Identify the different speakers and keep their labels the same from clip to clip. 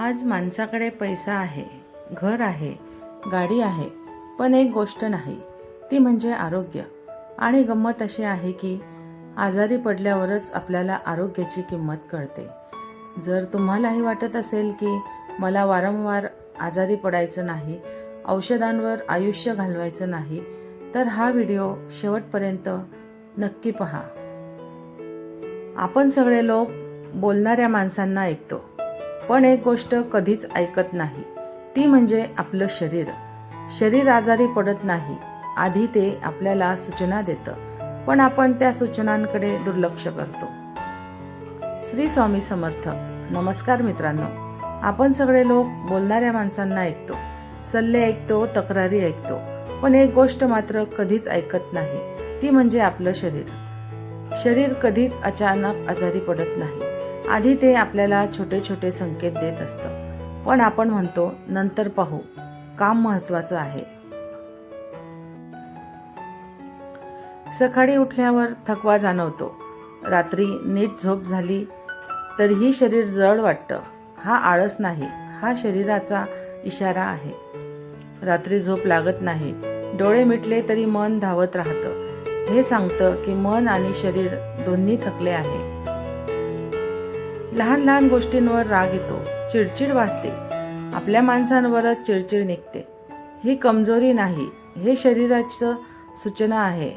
Speaker 1: आज माणसाकडे पैसा आहे घर आहे गाडी आहे पण एक गोष्ट नाही ती म्हणजे आरोग्य. आणि गंमत अशी आहे की आजारी पडल्यावरच आपल्याला आरोग्याची किंमत कळते. जर तुम्हालाही वाटत असेल की मला वारंवार आजारी पडायचं नाही औषधांवर आयुष्य घालवायचं नाही तर हा व्हिडिओ शेवटपर्यंत नक्की पहा. आपण सगळे लोक बोलणाऱ्या माणसांना ऐकतो. पण एक गोष्ट कधीच ऐकत नाही. ती म्हणजे आपलं शरीर. शरीर आजारी पडत नाही. आधी ते आपल्याला सूचना देतं. पण आपण त्या सूचनांकडे दुर्लक्ष करतो. श्री स्वामी समर्थ नमस्कार मित्रांनो. आपण सगळे लोक बोलणाऱ्या माणसांना ऐकतो. सल्ले ऐकतो तक्रारी ऐकतो. पण एक गोष्ट मात्र कधीच ऐकत नाही. ती म्हणजे आपलं शरीर. शरीर कधीच अचानक आजारी पडत नाही. आधी ते आपल्याला छोटे छोटे संकेत देत असतं. पण आपण म्हणतो नंतर पाहू. काम महत्वाचं आहे. सकाळी उठल्यावर थकवा जाणवतो. रात्री नीट झोप झाली तरीही शरीर जड वाटतं. हा आळस नाही हा शरीराचा इशारा आहे. रात्री झोप लागत नाही. डोळे मिटले तरी मन धावत राहतं. हे सांगतं की मन आणि शरीर दोन्ही थकले आहे. लहान लहान गोष्टींवर राग येतो चिडचिड वाटते. आपल्या माणसांवरच चिडचिड निघते. ही कमजोरी नाही हे शरीराचं सूचना आहे.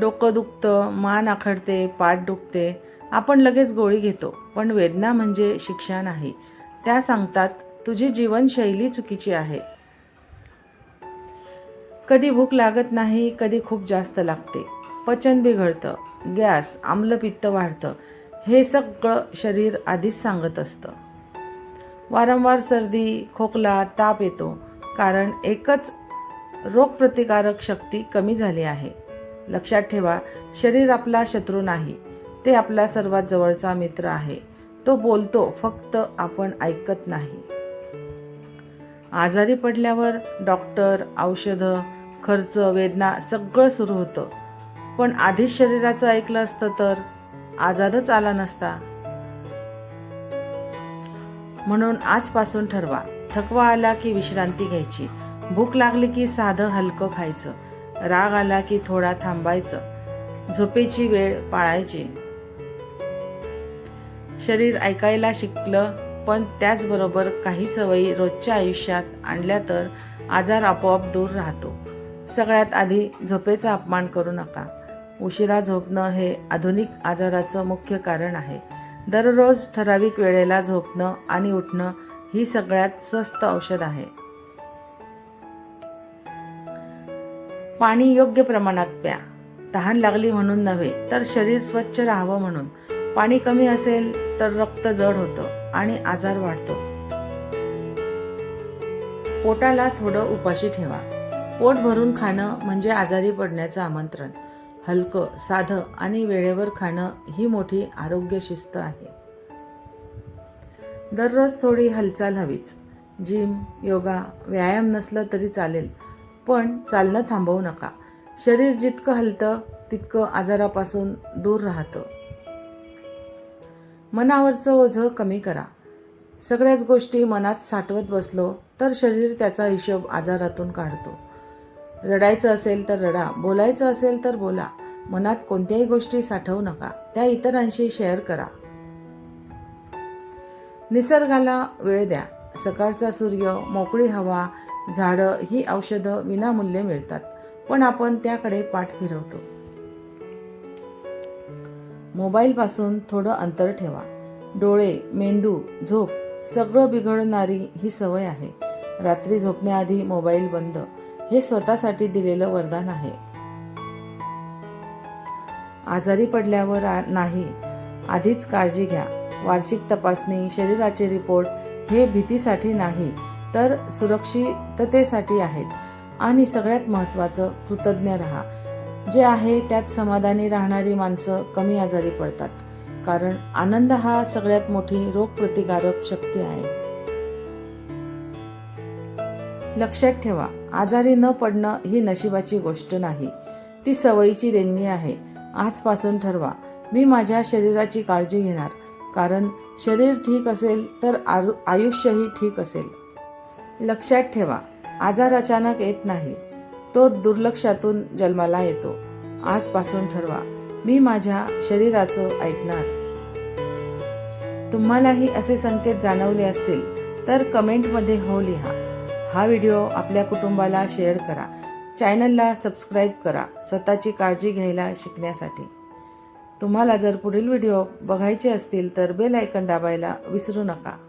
Speaker 1: डोकं दुखतं मान आखडते पाठ दुखते. आपण लगेच गोळी घेतो पण वेदना म्हणजे शिक्षा नाही. त्या सांगतात तुझी जीवनशैली चुकीची आहे. कधी भूक लागत नाही कधी खूप जास्त लागते. पचन बिघडतं. गॅस आम्लपित्त वाढतं. हे सगळं शरीर आधीच सांगत असतं. वारंवार सर्दी खोकला ताप येतो कारण एकच रोगप्रतिकारक शक्ती कमी झाली आहे. लक्षात ठेवा शरीर आपला शत्रू नाही. ते आपला सर्वात जवळचा मित्र आहे. तो बोलतो फक्त आपण ऐकत नाही. आजारी पडल्यावर डॉक्टर औषधं खर्च वेदना सगळं सुरू होतं. पण आधीच शरीराचं ऐकलं असतं तर आजारच आला नसता. म्हणून आजपासून ठरवा. थकवा आला की विश्रांती घ्यायची. भूक लागली की साधं हलकं खायचं. राग आला की थोडा थांबायचं. झोपेची वेळ पाळायची. शरीर ऐकायला शिकलं पण त्याचबरोबर काही सवयी रोजच्या आयुष्यात आणल्या तर आजार आपोआप दूर राहतो. सगळ्यात आधी झोपेचा अपमान करू नका. उशिरा झोपणं हे आधुनिक आजाराचं मुख्य कारण आहे. दररोज ठराविक वेळेला झोपणं आणि उठणं ही सगळ्यात स्वस्त औषध आहे. पाणी योग्य प्रमाणात प्या. तहान लागली म्हणून नव्हे तर शरीर स्वच्छ राहावं म्हणून. पाणी कमी असेल तर रक्त जड होतं आणि आजार वाढतो. पोटाला थोडं उपाशी ठेवा. पोट भरून खाणं म्हणजे आजारी पडण्याचं आमंत्रण. हलकं साधं आणि वेळेवर खाणं ही मोठी आरोग्य शिस्त आहे. दररोज थोडी हालचाल हवीच. जिम योगा व्यायाम नसलं तरी चालेल पण चालणं थांबवू नका. शरीर जितकं हलतं तितकं आजारापासून दूर राहतं. मनावरचं ओझं कमी करा. सगळ्याच गोष्टी मनात साठवत बसलो तर शरीर त्याचा हिशोब आजारातून काढतो. रडायचं असेल तर रडा बोलायचं असेल तर बोला. मनात कोणत्याही गोष्टी साठवू नका. त्या इतरांशी शेअर करा. निसर्गाला वेळ द्या. सकाळचा सूर्य मोकळी हवा झाडं ही औषधं विनामूल्य मिळतात. पण आपण त्याकडे पाठ फिरवतो. मोबाईलपासून थोडं अंतर ठेवा. डोळे मेंदू झोप सगळं बिघडणारी ही सवय आहे. रात्री झोपण्याआधी मोबाईल बंद. हे स्वतःसाठी दिलेलं वरदान आहे. आजारी पडल्यावर आ- नाही आधीच काळजी घ्या. वार्षिक तपासणी शरीराचे रिपोर्ट हे भीतीसाठी नाही तर सुरक्षिततेसाठी आहेत. आणि सगळ्यात महत्त्वाचं कृतज्ञ राहा. जे आहे त्यात समाधानी राहणारी माणसं कमी आजारी पडतात. कारण आनंद हा सगळ्यात मोठी रोगप्रतिकारक शक्ती आहे. लक्षात ठेवा आजारी न पडणं ही नशिबाची गोष्ट नाही. ती सवयीची देणगी आहे. आजपासून ठरवा मी माझ्या शरीराची काळजी घेणार. कारण शरीर ठीक असेल तर आरु आयुष्यही ठीक असेल. लक्षात ठेवा आजार अचानक येत नाही. तो दुर्लक्षातून जन्माला येतो. आजपासून ठरवा मी माझ्या शरीराचं ऐकणार. तुम्हालाही असे संकेत जाणवले असतील तर कमेंटमध्ये हो लिहा. हा व्हिडिओ आपल्या कुटुंबाला शेअर करा. चॅनलला सबस्क्राईब करा स्वतःची काळजी घ्यायला शिकण्यासाठी. तुम्हाला जर पुढील व्हिडिओ बघायचे असतील तर बेल आयकन दाबायला विसरू नका.